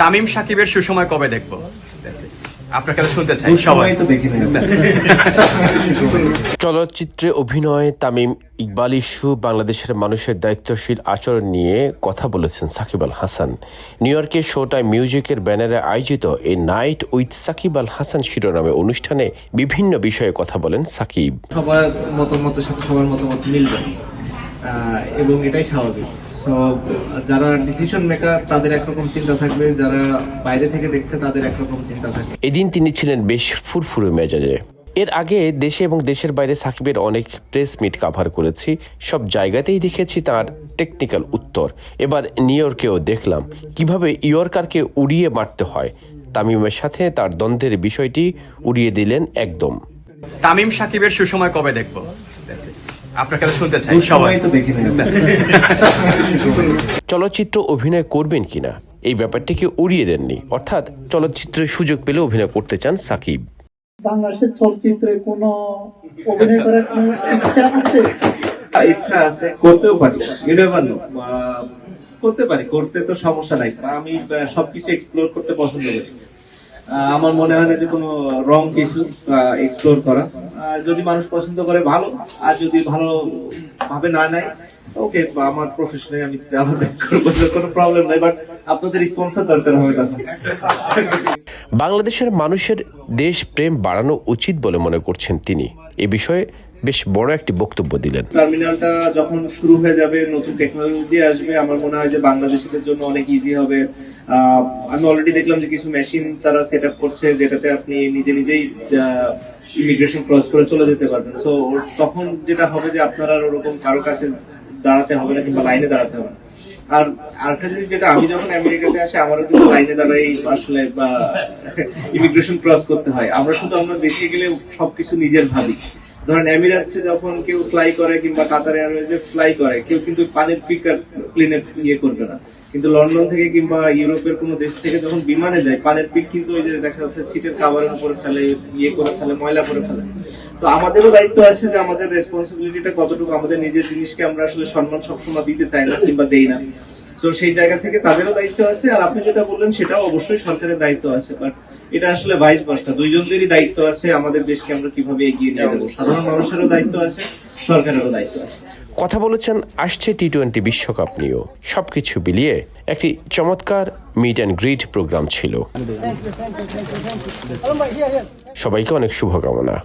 তামিম সাকিবের সুসময় কবে দেখব? আপনার কাছে শুনতে চাই সবাই। সবাই তো দেখে চলচ্চিত্রে অভিনয় তামিম ইকবাল ইস্যু বাংলাদেশের মানুষের দায়িত্বশীল আচরণ নিয়ে কথা বলেছেন সাকিব আল হাসান। নিউ ইয়র্কের শো টাইম মিউজিকের ব্যানারে আয়োজিত a night with Sakib Al Hasan শিরোনামে অনুষ্ঠানে বিভিন্ন বিষয়ে কথা বলেন সাকিব। সবার মতামতের সাথে সবার মতামত মিলবে। এবং এটাই স্বাভাবিক। তো যারা ডিসিশন মেকার তাদের একরকম চিন্তা থাকবে যারা বাইরে থেকে দেখছে তাদের একরকম চিন্তা থাকবে। এদিন তিনি ছিলেন বেশ ফুরফুরে মেজাজে। এর আগে দেশে এবং দেশের বাইরে সাকিবের অনেক প্রেস মিট কাভার করেছি। সব জায়গাতেই দেখেছি তার টেকনিক্যাল উত্তর। এবার নিউ ইয়র্কেও দেখলাম। কীভাবে ইয়র্কারকে উড়িয়ে মারতে হয়? তামিমের সাথে তার দ্বন্দ্বের বিষয়টি উড়িয়ে দিলেন একদম। তামিম সাকিবের সুসময় কবে দেখব? আপনার কাছে শুনতে চাই। সবাই সবাই তো দেখে চলচ্চিত্র অভিনয় করবেন কিনা? এই ব্যাপারটিকে উড়িয়ে দেননি। অর্থাৎ চলচ্চিত্রের সুযোগ পেলে অভিনয় করতে চান সাকিব। বাংলাদেশের চলচ্চিত্রে কোনো অভিনয় করার কোনো ইচ্ছা আছে? ইচ্ছা আছে করতেও পারি। করতে পারি করতে তো সমস্যা নাই। আমি সবকিছু এক্সপ্লোর করতে পছন্দ করি। আমার মনে হয় না যে কোনো রং কিছু এক্সপ্লোর করা। যদি মানুষ পছন্দ করে, ভালো। আর যদি ভালো ভাবে না নেয় ওকে আমার প্রফেশনে আমি কোনো প্রবলেম নাই। বাট আপনাদের স্পন্সর দরকার হবে বাংলাদেশের মানুষের দেশ প্রেম বাড়ানো উচিত বলে মনে করছেন তিনি। এ বিষয়ে বেশ বড় একটি বক্তব্য দিলেন। টার্মিনালটা যখন শুরু হয়ে যাবে, নতুন টেকনোলজি আসবে, আমার মনে হয় যে বাংলাদেশিদের জন্য অনেক ইজি হবে। আমি অলরেডি দেখলাম যে কিছু মেশিন তারা সেট আপ করছে যেটাতে আপনি নিজে নিজেই ইমিগ্রেশন ক্রস করে চলে যেতে পারবেন। সো তখন যেটা হবে যে আপনারা ওরকম কারও কাছে দাঁড়াতে হবে না কিংবা লাইনে দাঁড়াতে হবে না। আর আরেকটা জিনিস যেটা, আমি যখন আমেরিকাতে আসি, আমারও কিন্তু লাইনে দাঁড়াই আসলে, বা ইমিগ্রেশন ক্রস করতে হয়। আমরা শুধু আমরা দেশে গেলে সবকিছু নিজের ভাবি। ধরেন এমিরাটসে যখন কেউ ফ্লাই করে কিংবা কাতার এয়ারওয়েজে ফ্লাই করে, কেউ কিন্তু পানির পিকার প্লেনে ইয়ে করবে না। কিন্তু লন্ডন থেকে কিংবা ইউরোপের কোনো দেশ থেকে যখন বিমানে যায়, পানের পিক কিন্তু ওই যে দেখা যাচ্ছে সিটের কাভারের উপরে ফেলে ইয়ে করে ফেলে, ময়লা করে ফেলে। তো আমাদেরও দায়িত্ব আছে যে আমাদের রেসপন্সিবিলিটিটা কতটুকু, আমাদের নিজের জিনিসকে আমরা আসলে সম্মান সবসময় দিতে চাই না কিংবা দেই না। তো সেই জায়গা থেকে তাদেরও দায়িত্ব আছে, আর আপনি যেটা বললেন সেটাও অবশ্যই সরকারের দায়িত্ব আছে বাট এটা আসলে ভাইস ভার্সা দুইজনেরই দায়িত্ব আছে, আমাদের দেশকে আমরা কীভাবে এগিয়ে নিয়ে যাব। সাধারণ মানুষেরও দায়িত্ব আছে, সরকারেরও দায়িত্ব আছে। কথা বলেছেন, আসছে টি টোয়েন্টি বিশ্বকাপ নিয়েও। সবকিছু মিলিয়ে একটি চমৎকার মিট অ্যান্ড গ্রিট প্রোগ্রাম ছিল। সবাইকে অনেক শুভকামনা।